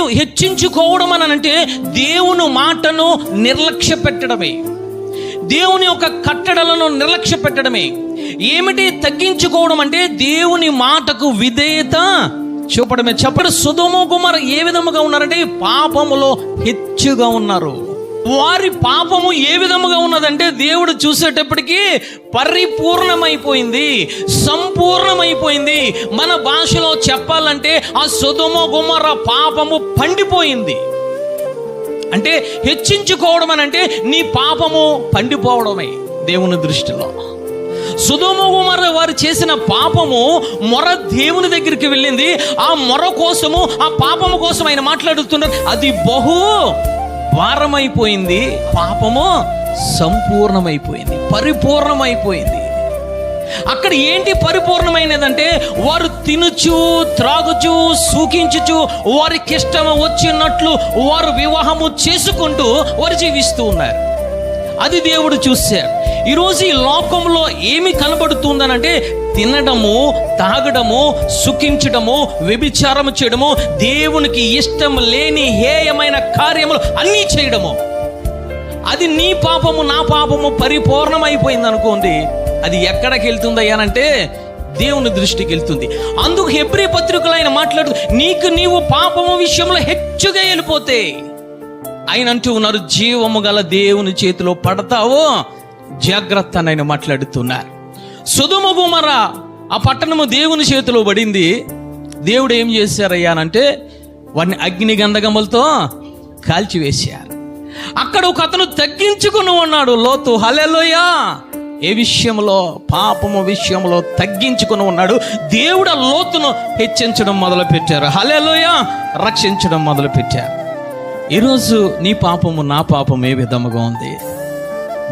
దేవు హెచ్చించుకోవడం అని అంటే దేవుని మాటను నిర్లక్ష్య పెట్టడమే దేవుని యొక్క కట్టడలను నిర్లక్ష్య పెట్టడమే ఏమిటి తగ్గించుకోవడం అంటే దేవుని మాటకు విధేయత చూపడమే. చెప్పడు సుధుమ కుమార్ ఏ విధముగా ఉన్నారంటే పాపములో హెచ్చుగా ఉన్నారు. వారి పాపము ఏ విధముగా ఉన్నదంటే దేవుడు చూసేటప్పటికీ పరిపూర్ణమైపోయింది సంపూర్ణమైపోయింది. మన భాషలో చెప్పాలంటే ఆ సుధుమ గుమర పాపము పండిపోయింది. అంటే హెచ్చించుకోవడం అని అంటే నీ పాపము పండిపోవడమే దేవుని దృష్టిలో. సుధోమ కుమార వారు చేసిన పాపము మొర దేవుని దగ్గరికి వెళ్ళింది. ఆ మొర కోసము ఆ పాపము కోసం ఆయన మాట్లాడుతున్నారు. అది బహు భారమైపోయింది పాపము సంపూర్ణమైపోయింది. పరిపూర్ణమైపోయింది. అక్కడ ఏంటి పరిపూర్ణమైనదంటే వారు తినుచు త్రాగుచు సూకించుచు వారికి ఇష్టం వచ్చినట్లు వారు వివాహము చేసుకుంటూ వారు జీవిస్తూ ఉన్నారు. అది దేవుడు చూశాడు. ఈరోజు ఈ లోకంలో ఏమి కనబడుతుందనంటే తినడము తాగడము సుఖించడము వ్యభిచారము చేయడము దేవునికి ఇష్టం లేని హేయమైన కార్యములు అన్నీ చేయడము. అది నీ పాపము నా పాపము పరిపూర్ణమైపోయింది అనుకోండి అది ఎక్కడికి వెళ్తుందయ్యానంటే దేవుని దృష్టికి వెళ్తుంది. అందుకు హెబ్రి పత్రికలు ఆయన మాట్లాడుతూ నీకు నీవు పాపము విషయంలో హెచ్చుగా వెళ్ళిపోతే ఆయన అంటూ ఉన్నారు జీవము గల దేవుని చేతిలో పడతావో? జాగ్రత్త అని ఆయన మాట్లాడుతున్నారు. సుధుమ గుమర ఆ పట్టణము దేవుని చేతిలో పడింది. దేవుడు ఏం చేశారయ్యానంటే వాడిని అగ్ని గంధగములతో కాల్చివేశారు. అక్కడ ఒక అతను తగ్గించుకుని ఉన్నాడు లోతు హలెలోయా ఏ విషయంలో పాపము విషయంలో తగ్గించుకుని ఉన్నాడు. దేవుడు లోతును హెచ్చించడం మొదలు పెట్టారు హలెలోయ రక్షించడం మొదలు పెట్టారు ఈరోజు నీ పాపము నా పాపం ఏ విధముగా ఉంది?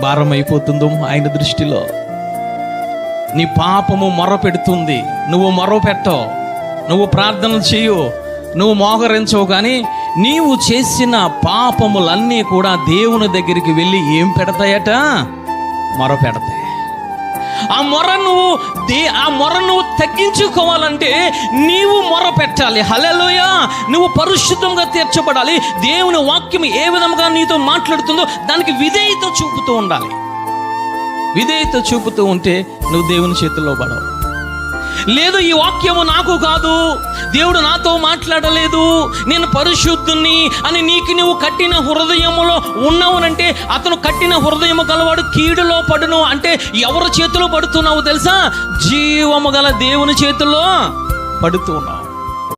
భారం అయిపోతుందో ఆయన దృష్టిలో. నీ పాపము మొర పెడుతుంది నువ్వు మొర పెట్టవు నువ్వు ప్రార్థనలు చేయు. నువ్వు మోకరించవు కానీ నీవు చేసిన పాపములన్నీ కూడా దేవుని దగ్గరికి వెళ్ళి ఏం పెడతాయట? మొర పెడతాయి ఆ మొర నువ్వు దే ఆ మొర నువ్వు తగ్గించుకోవాలంటే నీవు మొర పెట్టాలి. హలెలోయ నువ్వు పరిశుద్ధంగా తీర్చబడాలి. దేవుని వాక్యం ఏ విధంగా నీతో మాట్లాడుతుందో దానికి విధేయత చూపుతూ ఉండాలి. విధేయత చూపుతూ ఉంటే నువ్వు దేవుని చేతుల్లో పడవు. లేదు ఈ వాక్యము నాకు కాదు. దేవుడు నాతో మాట్లాడలేదు. నేను పరిశుద్ధుని అని నీకు నువ్వు కట్టిన హృదయములో ఉన్నావునంటే అతను కట్టిన హృదయము గలవాడు కీడులో పడును అంటే ఎవరి చేతిలో పడుతున్నావు తెలుసా? జీవము గల దేవుని చేతిలో పడుతున్నావు.